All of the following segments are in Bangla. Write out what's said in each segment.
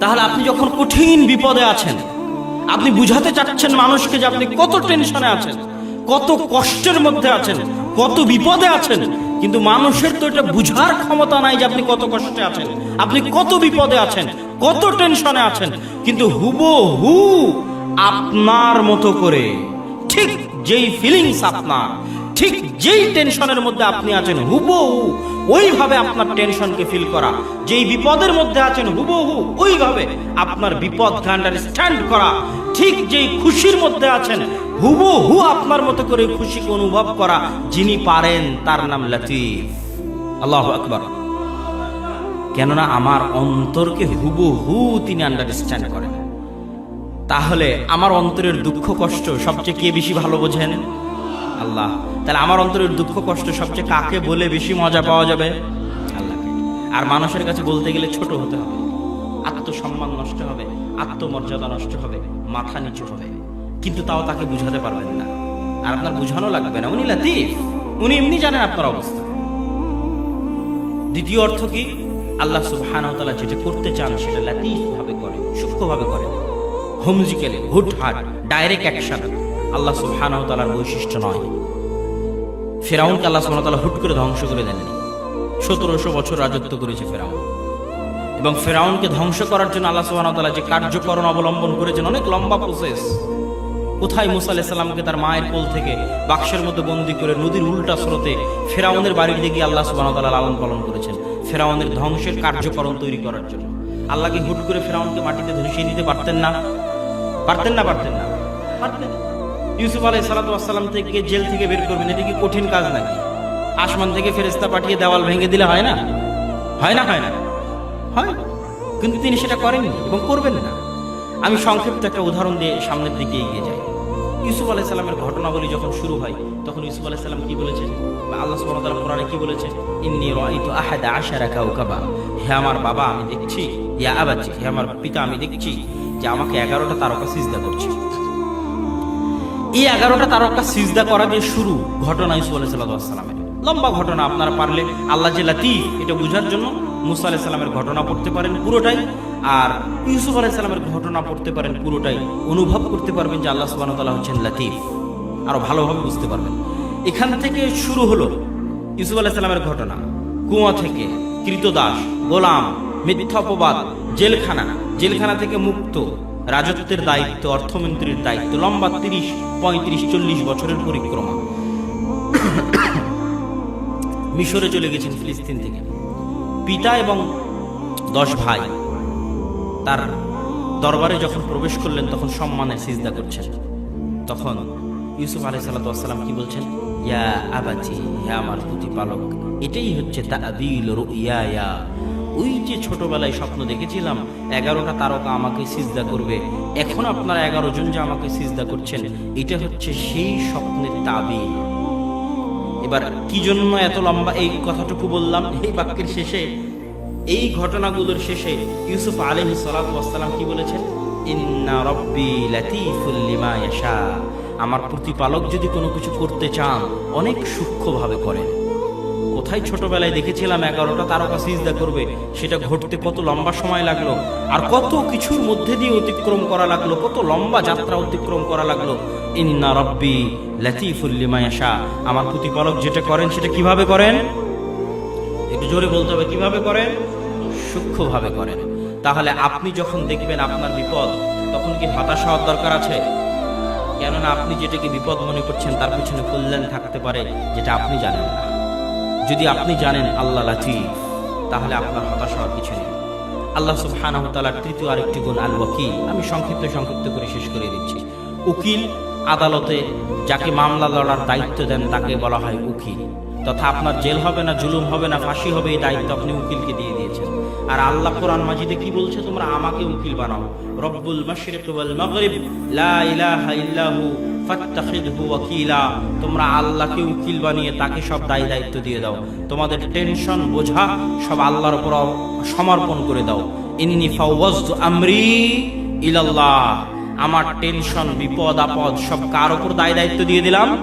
তাহলে আপনি যখন কঠিন বিপদে আছেন, আপনি বুঝাতে চাচ্ছেন মানুষকে যে আপনি কত টেনশনে আছেন, কত কষ্টের মধ্যে আছেন, কত বিপদে আছেন, কিন্তু মানুষের তো এটা বুঝার ক্ষমতা নাই যে আপনি কত কষ্টে আছেন, আপনি কত বিপদে আছেন, কত টেনশনে আছেন, কিন্তু হুবহু আপনার মতো করে, ঠিক যেই ফিলিংস আপনার ঠিক যেই টেনশনের মধ্যে আপনি আছেন, হুবহু ওইভাবে আপনার টেনশনকে ফিল করা। যেই বিপদের মধ্যে আছেন, হুবহু ওইভাবে আপনার বিপদকে আন্ডারস্ট্যান্ড করা। ঠিক যেই খুশির মধ্যে আছেন, হুবহু আপনার মতো করে খুশিকে অনুভব করা, যিনি পারেন তার নাম লতিফ। আল্লাহ আকবর। কেননা আমার অন্তরকে হুবহু তিনি আন্ডারস্ট্যান্ড করেন। তাহলে আমার অন্তরের দুঃখ কষ্ট সবচেয়ে কে বেশি ভালো বোঝেন? আল্লাহ। তাহলে আমার অন্তরের দুঃখ, কষ্ট সবচেয়ে কাকে বলে বেশি মজা পাওয়া যাবে? আল্লাহকে। আর মানুষের কাছে বলতে গেলে ছোট হতে হবে। আত্মসম্মান নষ্ট হবে, আত্মমর্যাদা নষ্ট হবে, মাথা নিচু হবে। কিন্তু তাও তাকে বুঝাতে পারবেন না। আর আপনার বুঝানো লাগবে না। উনি লাতিফ। উনি এমনি জানেন আপনার অবস্থা। দ্বিতীয় অর্থ কি? আল্লাহ তাআলা যেটা করতে চান সেটা লাতিফ ভাবে করে সূক্ষ্মভাবে করে হোমজিক্যালি হুট হাট ডাইরেক্ট অ্যাকশন। আল্লাহ সুবহানাহু ওয়া তাআলার বৈশিষ্ট্য নয়। ফেরাউনকে আল্লাহ সুবহানাহু তাআলা হুট করে ধ্বংস করে দেননি। সতেরোশো বছর রাজত্ব করেছে ফেরাউন। এবং ফেরাউনকে ধ্বংস করার জন্য আল্লাহ সুবহানাহু তাআলা যে কার্যকরণ অবলম্বন করেছেন, অনেক লম্বা প্রসেস কোথায় মুসা আলাইহিস সালামকে তার মায়ের কোল থেকে বাক্সের মধ্যে বন্দি করে নদীর উল্টা স্রোতে ফেরাউনের বাড়ির দিকে আল্লাহ সুবহানাহু ওয়া তাআলা লালন পালন করেছেন, ফেরাউনের ধ্বংসের কার্যকরণ তৈরি করার জন্য। আল্লাহকে হুট করে ফেরাউনকে মাটিতে ধসিয়ে দিতে পারতেন না? পারতেন না পারতেন না। পারতেন ইউসুফ আলাই সালাতাম থেকে জেল থেকে বের করবেন, এটা কি কঠিন কাজ নাকি? আসমান থেকে ফেরেস্তা পাঠিয়ে দেওয়াল ভেঙে দিলে হয় না? হয় না হয় না। হয়। কিন্তু তিনি সেটা করেননি এবং করবেন না। আমি সংক্ষিপ্ত একটা উদাহরণ দিয়ে সামনের দিকে এগিয়ে যাই। ইউসুফ আলাহ সাল্লামের ঘটনাবলী যখন শুরু হয়, তখন ইউসুফ আলাহ সাল্লাম কি বলেছেন বা আল্লাহ তাআলা কোরআনে কি বলেছেন ইন্নী রাআইতু আহাদা আশারা কাওকাবা। হে আমার বাবা, আমি দেখছি। ইয়া আবাজি, হে আমার পিতা, আমি দেখছি যে আমাকে এগারোটা তারকা সিজদা করছে। এই এগারোটা তারকা সিজদা করা দিয়ে শুরু ঘটনা ইউসুফ আলাহ সাল্লামের লম্বা ঘটনা আপনারা পারলে আল্লাহ যে লাতিফ, এটা বোঝার জন্য মুসা আলাহ সাল্লামের ঘটনা পড়তে পারেন পুরোটাই আর ইউসুফ আলাহ সাল্লামের ঘটনা পড়তে পারেন পুরোটাই। অনুভব করতে পারবেন যে আল্লাহ সুবাহ তাল্লাহ হচ্ছেন লাতিফ। আরও ভালোভাবে বুঝতে পারবেন। এখান থেকে শুরু হলো ইউসুফ আলাহ সাল্লামের ঘটনা। কুয়া থেকে কৃতদাস, গোলাম, মিথ্যা অপবাদ, জেলখানা জেলখানা থেকে মুক্ত। রাজত্বের দায়িত্ব, অর্থমন্ত্রীর দায়িত্ব, লম্বা তিরিশ, পঁয়ত্রিশ, চল্লিশ বছরের পরিক্রমা। মিশরে চলে গেছেন ফিলিস্তিন থেকে। পিতা এবং দশ ভাই তার দরবারে যখন প্রবেশ করলেন, তখন সম্মানের সিজদা করছেন। তখন ইউসুফ আলাই সাল্লাম কি বলছেন? ইয়া আবাজি হে আমার প্রতিপালক, এটাই হচ্ছে তাবিল রুইয়া, ইয়া ওই যে ছোটবেলায় স্বপ্ন দেখেছিলাম, এগারোটা তারকা আমাকে সিজদা করবে। এখন আপনারা এগারো জন যে আমাকে সিজদা করছেন, এটা হচ্ছে সেই স্বপ্নের তাবিল এবার কি জন্য এত লম্বা এই কথাটুকু বললাম? এই বাক্যের শেষে, এই ঘটনাগুলোর শেষে ইউসুফ আলহ সালাম কি বলেছেন? আমার প্রতিপালক যদি কোনো কিছু করতে চান, অনেক সূক্ষ্মভাবে করেন। কোথায় ছোটবেলায় দেখেছিলাম এগারোটা তারকা সিজদা করবে, সেটা ঘটতে কত লম্বা সময় লাগল। আর কত কিছুর মধ্যে দিয়ে অতিক্রম করা লাগল, কত লম্বা যাত্রা অতিক্রম করা লাগল। ইন্না রব্বি লাতিফুল্লিমা আমার প্রতিপালক যেটা করেন, সেটা কীভাবে করেন? একটু জোরে বলতে হবে, কীভাবে করেন? সূক্ষ্মভাবে করেন। তাহলে আপনি যখন দেখবেন আপনার বিপদ, তখন কি হতাশা হওয়ার দরকার আছে? কেননা আপনি যেটাকে বিপদ মনে করছেন, তার পিছনে কল্যাণ থাকতে পারে, যেটা আপনি জানেন না। যদি আপনি জানেন আল্লাহ লাতিফ, তাহলে আপনার হতাশ হওয়ার কিছু নেই। আল্লাহ সুবহানাহু তৃতীয় আরেকটি গুণ, আল ওয়াকিল। আমি সংক্ষিপ্ত সংক্ষিপ্ত করে শেষ করে দিচ্ছি। উকিল আদালতে যাকে মামলা লড়ার দায়িত্ব দেন, তাকে বলা হয় উকিল। তথা আপনার জেল হবে না, জুলুম হবে না, ফাঁসি হবে, এই দায়িত্ব আপনি উকিলকে দিয়ে দিয়েছেন। আর আল্লাহ কোরআন মাজিদে কি বলছে? তোমরা আমাকে উকিল বানাও। রব্বুল মাশরিক ওয়াল মাগরিব, লা ইলাহা ইল্লাহু তোমরা আল্লাহকে উকিল বানিয়ে তাকে সব দায় দায়িত্ব দিয়ে দাও। তোমাদের টেনশন, বোঝা সব আল্লাহর উপর সমর্পণ করে দাও। ইন্নি আমরি ইলাল্লাহ। আমার টেনশন, বিপদ, আপদ সব কার উপর দায় দায়িত্ব দিয়ে দিলাম?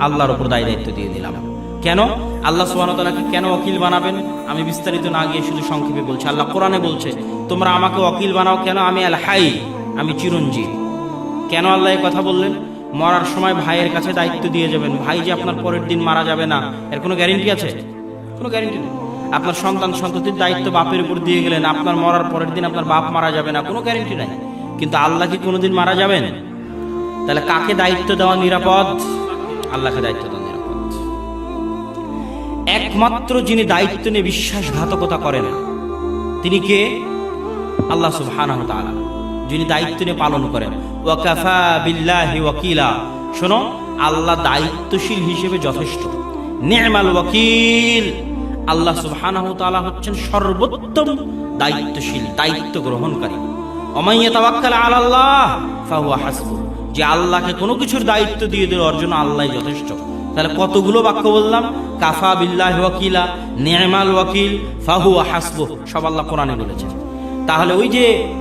আল্লাহর উপর দায় দায়িত্ব দিয়ে দিলাম। কেন? আল্লাহ সুবাহতালাকে কেন অকিল বানাবেন? আমি বিস্তারিত না গিয়ে শুধু সংক্ষেপে বলছি। আল্লাহ কোরআনে বলছে, তোমরা আমাকে অকিল বানাও কেন? আমি আল হাই আমি চিরঞ্জীব। কেন আল্লাহ কথা বললেন? মরার সময় ভাইয়ের কাছে দায়িত্ব দিয়ে যাবেন। ভাই যে আপনার পরের দিন মারা যাবে না, এর কোনো গ্যারেন্টি আছে? কোনো গ্যারেন্টি নেই। আপনার সন্তান সন্ততির দায়িত্ব বাপের উপর দিয়ে গেলেন, আপনার মরার পরের দিন আপনার বাপ মারা যাবে না, কোনো গ্যারেন্টি নাই। কিন্তু আল্লাহ কি কোনোদিন মারা যাবেন? তাহলে কাকে দায়িত্ব দেওয়া নিরাপদ? আল্লাহকে দায়িত্ব দেওয়া নিরাপদ। একমাত্র যিনি দায়িত্ব নিয়ে বিশ্বাসঘাতকতা করেন, তিনি কে? আল্লাহ সুবহানাহু তাআলা। যিনি দায়িত্ব নিয়ে পালন করেন। ওয়াকাফা বিল্লাহি ওয়াকিলা। শোনো, আল্লাহ দায়িত্বশীল হিসেবে যথেষ্ট। নি'মাল ওয়াকিল। আল্লাহ সুবহানাহু তাআলা হচ্ছেন সর্বোত্তম দায়িত্বশীল, দায়িত্ব গ্রহণকারী। অমাইয়া তাওয়াক্কাল আলাল্লাহ, ফাহুয়া হাসবু যে আল্লাহকে কোনো কিছুর দায়িত্ব দিয়ে দিল অর্জন আল্লাহ যথেষ্ট। তাহলে কতগুলো বাক্য বললাম? কাফা বিল্লাহ ওয়াকিলা, নি'মাল ওয়াকিল, ফাহুয়া হাসবু সব আল্লাহ কোরআনে বলেছেন। তাহলে ওই যে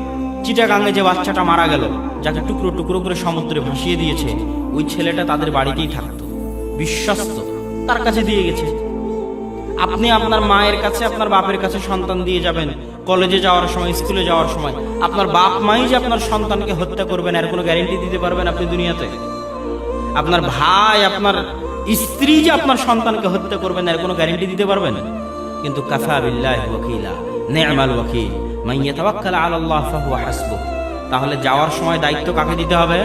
চিটাগাঙ্গে যে বাচ্চাটা মারা গেল, যাকে টুকরো টুকরো করে সমুদ্রে ভাসিয়ে দিয়েছে, ওই ছেলেটা তাদের বাড়িতেই থাকতো, বিশ্বস্ত, তার কাছে দিয়ে গেছে। আপনি আপনার মায়ের কাছে, আপনার বাপের কাছে সন্তান দিয়ে যাবেন, কলেজে যাওয়ার সময়, স্কুলে যাওয়ার সময়। আপনার বাপ মাই যে আপনার সন্তানকে হত্যা করবেন, এর কোনো গ্যারেন্টি দিতে পারবেন আপনি দুনিয়াতে? আপনার ভাই, আপনার স্ত্রী যে আপনার সন্তানকে হত্যা করবেন, এর কোনো গ্যারেন্টি দিতে পারবেন? কিন্তু কাফা বিল্লাহ ওয়াকিলা, নি'মাল ওয়াকিল। মান ইয়াতাওয়াক্কাল আল্লাহ ফাহুয়া হাসবুহ। তাহলে যাওয়ার সময় দায়িত্ব কাকে দিতে হবে?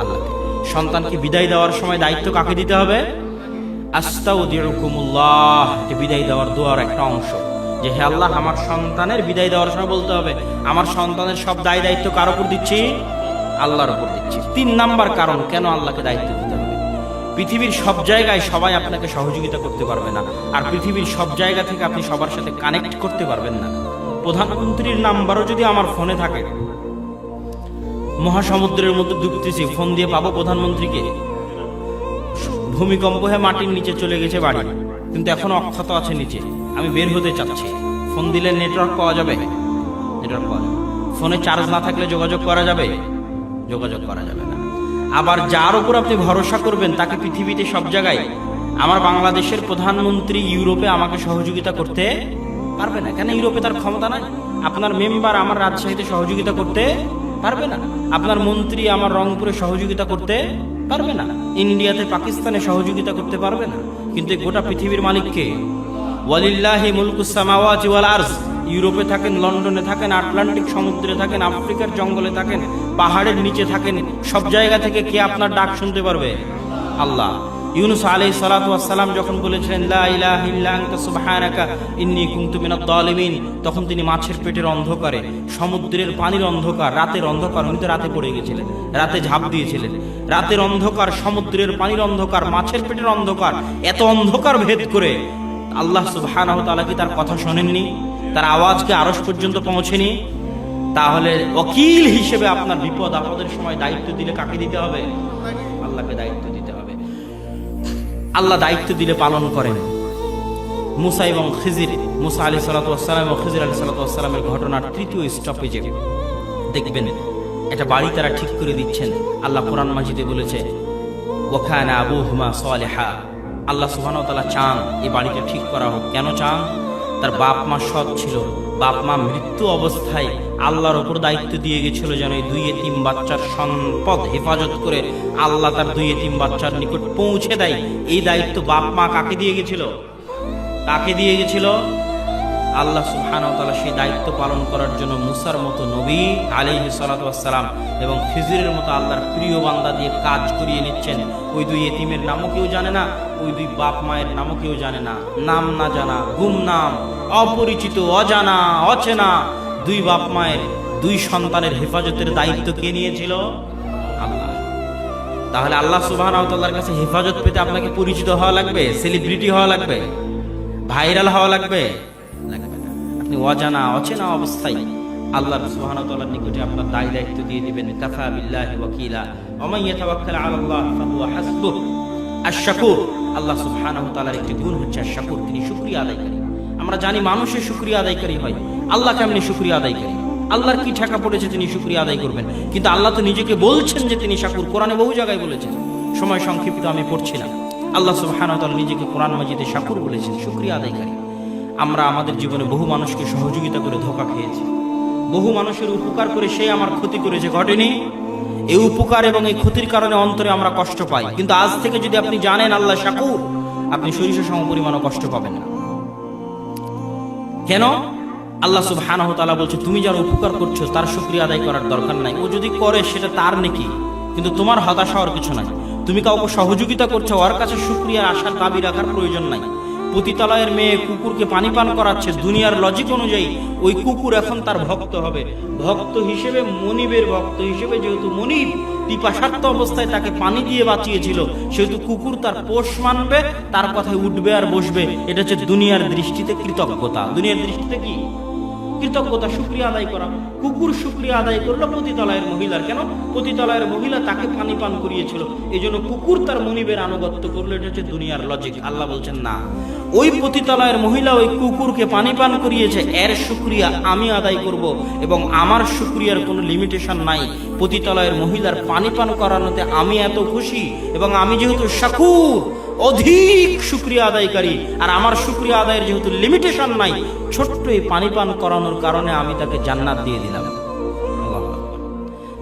আল্লাহকে। সন্তানকে বিদায় দেওয়ার সময় দায়িত্ব কাকে দিতে হবে? আস্তাউদিউকুমুল্লাহ। যে বিদায় দেওয়ার দোয়ার একটা অংশ। যে হে আল্লাহ, আমার সন্তানের বিদায় দেওয়ার সময় বলতে হবে। আমার সন্তানের সব দায় দায়িত্ব কার উপর দিচ্ছি? আল্লাহর উপর দিচ্ছি। তিন নাম্বার কারণ কেন আল্লাহকে দায়িত্ব দিতে হবে? পৃথিবীর সব জায়গায় সবাই আপনাকে সহযোগিতা করতে পারবে না। আর পৃথিবীর সব জায়গা থেকে আপনি সবার সাথে কানেক্ট করতে পারবেন না। প্রধানমন্ত্রীর নাম্বারও যদি আমার ফোনে থাকে। মহাসমুদ্রের মধ্যে ডুবতেছি, ফোন দিয়ে পাবো প্রধানমন্ত্রীকে। ভূমিকম্প হয়ে মাটির নিচে চলে গেছে বাড়ি, কিন্তু এখনও অক্ষত আছে নিচে। আমি বের হতে চাচ্ছি। ফোন দিলে নেটওয়ার্ক পাওয়া যাবে? নেটওয়ার্ক পাওয়া যাবে। ফোনে চার্জ না থাকলে যোগাযোগ করা যাবে? যোগাযোগ করা যাবে না। আবার যার উপর আপনি ভরসা করবেন, তাকে পৃথিবীতে সব জায়গায়। আমার বাংলাদেশের প্রধানমন্ত্রী ইউরোপে আমাকে সহযোগিতা করতে পারবে না। কেন ইউরোপে তার ক্ষমতা নাই? আপনার মেম্বার আমার রাজশাহীতে সহযোগিতা করতে পারবে না। আপনার মন্ত্রী আমার রংপুরে সহযোগিতা করতে পারবে না। ইন্ডিয়াতে পাকিস্তানে সহযোগিতা করতে পারবে না। কিন্তু গোটা পৃথিবীর মালিককে ওয়ালিল্লাহি মুলকুস সামাওয়াতি ওয়াল আরজ, ইউরোপে থাকেন, লন্ডনে থাকেন, আটলান্টিক সমুদ্রে থাকেন, আফ্রিকার জঙ্গলে থাকেন, পাহাড়ের নিচে থাকেন, সব জায়গা থেকে কে আপনার ডাক শুনতে পারবে? আল্লাহ। ইউনুস আলাই সালাতু ওয়াস সালাম যখন বলেছিলেন ইন্নী তখন তিনি মাছের পেটের অন্ধকারে, সমুদ্রের পানির অন্ধকার, রাতের অন্ধকার, উনি তো রাতে পড়ে গেছিলেন, রাতে ঝাঁপ দিয়েছিলেন। রাতের অন্ধকার, সমুদ্রের পানির অন্ধকার, মাছের পেটের অন্ধকার, এত অন্ধকার ভেদ করে আল্লাহ তাআলা কি তার কথা শোনেননি? তার আওয়াজকে আরস পর্যন্ত পৌঁছেনি? তাহলে ওকিল হিসেবে আপনার বিপদ আপদের সময় দায়িত্ব দিলে কাকে দিতে হবে? আল্লাহকে দায়িত্ব আল্লাহ দায়িত্ব দিলে পালন করেন। মুসা এবং খিজির, মুসা আলী সালাতাম এবং খিজির আলী সালাতামের ঘটনার তৃতীয় স্টপেজে দেখবেন একটা বাড়ি তারা ঠিক করে দিচ্ছেন। আল্লাহ কোরআন মাজিদে বলেছে ওখানে আবু হুমা সালেহা। আল্লাহ সুবহানাহু তালা চান এই বাড়িটা ঠিক করা হোক। কেন চান? তার বাপ মা সৎ ছিল। বাপ মা মৃত্যু অবস্থায় আল্লাহর ওপর দায়িত্ব দিয়ে গেছিল যেন এই দুই এতিম বাচ্চার সম্পদ হেফাজত করে আল্লাহ তার দুই এতিম বাচ্চার নিকট পৌঁছে দেয়। এই দায়িত্ব বাপ মা কাকে দিয়ে গেছিল? কাকে দিয়ে গেছিল? আল্লাহ ওয়া সেই দায়িত্ব পালন করার জন্য মুসার মতো নবী আলাইহি সালাতু ওয়াসসালাম এবং খিজিরের মতো আল্লাহর প্রিয় বান্দা দিয়ে কাজ করিয়ে নিচ্ছেন। ওই দুই এতিমের নামও কেউ জানে না, ওই দুই বাপ মায়ের নামও কেউ জানে না। নাম না জানা, গুম নাম, অপরিচিত, অজানা, অচেনা, দুই বাপ মায়ের, দুই সন্তানের হেফাজতের দায়িত্ব কে নিয়েছিল? আল্লাহ। তাহলে আল্লাহ ওয়া তাআলার কাছে হেফাজত পেতে আপনাকে পরিচিত হওয়া লাগবে, সেলিব্রিটি হওয়া লাগবে, ভাইরাল হওয়া লাগবে। আপনি অজানা, অচেনা অবস্থায় আল্লাহ তাআলার নিকটে আপনার দায় দায়িত্ব দিয়ে দিবেন। কাফা বিল্লাহি ওয়াকিলা। ওয়া মান ইয়াতাওয়াক্কাল আলা ফাহুয়া হাসবুহ। আশ-শাকুর। আল্লাহ সুবহানাহু তাআলার একটি গুণ হচ্ছে আশ-শাকুর। তিনি শুকরিয়া আদায়কারী। আমরা জানি মানুষের শুকরিয়া আদায়কারী হয়। আল্লাহ কেমনি শুকরিয়া আদায়কারী আল্লাহর কি ঠেকা পড়েছে তিনি শুকরিয়া আদায় করবেন? কিন্তু আল্লাহ তো নিজেকে বলছেন যে তিনি শাকুর। কোরআনে বহু জায়গায় বলেছেন। সময় সংক্ষিপ্ত আমি পড়ছি না। আল্লাহ সুবহানাহু তাআলা নিজেকে কোরআন মাজিদে শাকুর বলেছেন। শুকরিয়া আদায়কারী। আমরা আমাদের জীবনে বহু মানুষকে সহযোগিতা করে ধোকা খেয়েছি। বহু মানুষের উপকার করে সে আমার ক্ষতি করেছে, ঘটেনি? এই উপকার এবং এই ক্ষতির কারণে অন্তরে আমরা কষ্ট পাই। কিন্তু আজ থেকে যদি আপনি জানেন, আল্লাহ শাকুর আপনি সরিষা সম পরিমাণও কষ্ট পাবেন না। কেন? আল্লাহ সুবহানাহু তাআলা বলছে, তুমি যার উপকার করছ, তার শুকরিয়া আদায় করার দরকার নাই। ও যদি করে, সেটা তার নাকি। কিন্তু তোমার হতাশা হওয়ার কিছু নাই। তুমি কাউকে সহযোগিতা করছ, ওর কাছে শুকরিয়ার আশার দাবি রাখার প্রয়োজন নাই। পতিতালয়ের মেয়ে কুকুরকে পানি পান করাচ্ছে, দুনিয়ার লজিক অনুযায়ী ওই কুকুর এখন তার ভক্ত হবে। ভক্ত হিসেবে মনিবের ভক্ত হিসেবে যেহেতু মনিব পিপাসার্থ অবস্থায় তাকে পানি দিয়ে বাঁচিয়েছিল, সেহেতু কুকুর তার পোষ মানবে, তার কথায় উঠবে আর বসবে। এটা হচ্ছে দুনিয়ার দৃষ্টিতে কৃতজ্ঞতা। দুনিয়ার দৃষ্টিতে কি? কৃতজ্ঞতা, শুক্রিয়া আদায় করা। কুকুর শুক্রিয়া আদায় করল পতিতলায়ের মহিলার। কেন? পতিতলায়ের মহিলা তাকে পানি পান করিয়েছিল। এই জন্য কুকুর তার মনিবের আনুগত্য করল। এটা হচ্ছে দুনিয়ার লজিক আল্লাহ বলছেন, না। ওই পতিতলায়ের মহিলা ওই কুকুরকে পানি পান করিয়েছে। এর শুক্রিয়া আমি আদায় করব এবং আমার শুক্রিয়ার কোনো লিমিটেশন নাই। পতিতলায়ের মহিলার পানি পান করানোতে আমি এত খুশি এবং আমি যেহেতু শাকুর অধিক শুক্রিয়া আদায়কারী। আর আমার শুক্রিয়া আদায়ের যেহেতু লিমিটেশন নাই, ছোট্ট এই পানি পান করানোর কারণে আমি তাকে জান্নাত দিয়ে দিলাম।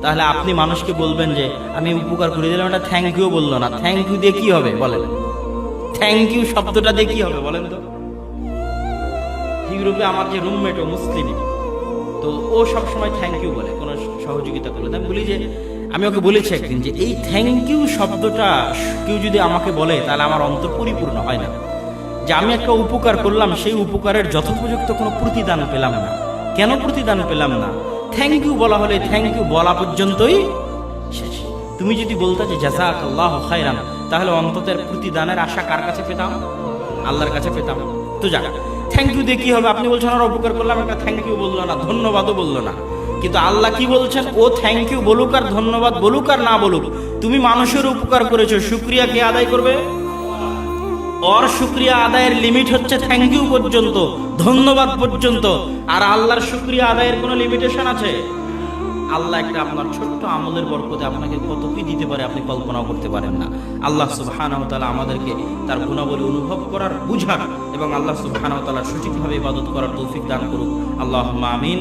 তাহলে আপনি মানুষকে বলবেন যে, আমি উপকার করে দিলাম, এটা থ্যাংক ইউ বলল না। থ্যাংক ইউ দিয়ে কি হবে? বলেন। থ্যাংক ইউ শব্দটা দিয়ে কি হবে? বলেন তো। ইউরোপে আমার যে রুমমেট ও মুসলিম, তো ও সব সময় থ্যাংক ইউ বলে, কোনো সহযোগিতা করলে। আমি বলি যে আমি ওকে বলেছি একদিন যে এই থ্যাংক ইউ শব্দটা কেউ যদি আমাকে বলে, তাহলে আমার অন্তর পরিপূর্ণ হয় না। যে আমি একটা উপকার করলাম, সেই উপকারের যথোপযুক্ত কোনো প্রতিদান পেলাম না। কেন প্রতিদান পেলাম না? থ্যাংক ইউ বলা হলে থ্যাংক ইউ বলা পর্যন্তই শেষ। তুমি যদি বলতে যে জাজাক আল্লাহ খায়রান, তাহলে অন্ততের প্রতিদানের আশা কার কাছে পেতাম? আল্লাহর কাছে পেতাম। তো যাক থ্যাংক ইউ দিয়ে কি হবে? আপনি বলছেন, আর, উপকার করলাম, একটা থ্যাংক ইউ বলল না, ধন্যবাদও বলল না। কিন্তু আল্লাহ কি বলছেন? ও থ্যাংক ইউ বলুক আর ধন্যবাদ বলুক আর না বলুক, তুমি মানুষের উপকার করেছ, শুক্রিয়া কে আদায় করবে? ওর শুক্রিয়া আদায়ের লিমিট হচ্ছে থ্যাংক ইউ পর্যন্ত, ধন্যবাদ পর্যন্ত, আর আল্লাহর শুক্রিয়া আদায়ের কোনো লিমিটেশন আছে? আল্লাহ একটা আপনার ছোট্ট আমলের বরকতে আপনাকে কত কি দিতে পারে আপনি কল্পনাও করতে পারেন না। আল্লাহ তাআলা আমাদেরকে তার গুণাবলী অনুভব করার বুঝার এবং আল্লাহ তাআলা সঠিকভাবে ইবাদত করার তৌফিক দান করুক। আল্লাহুম্মা আমিন।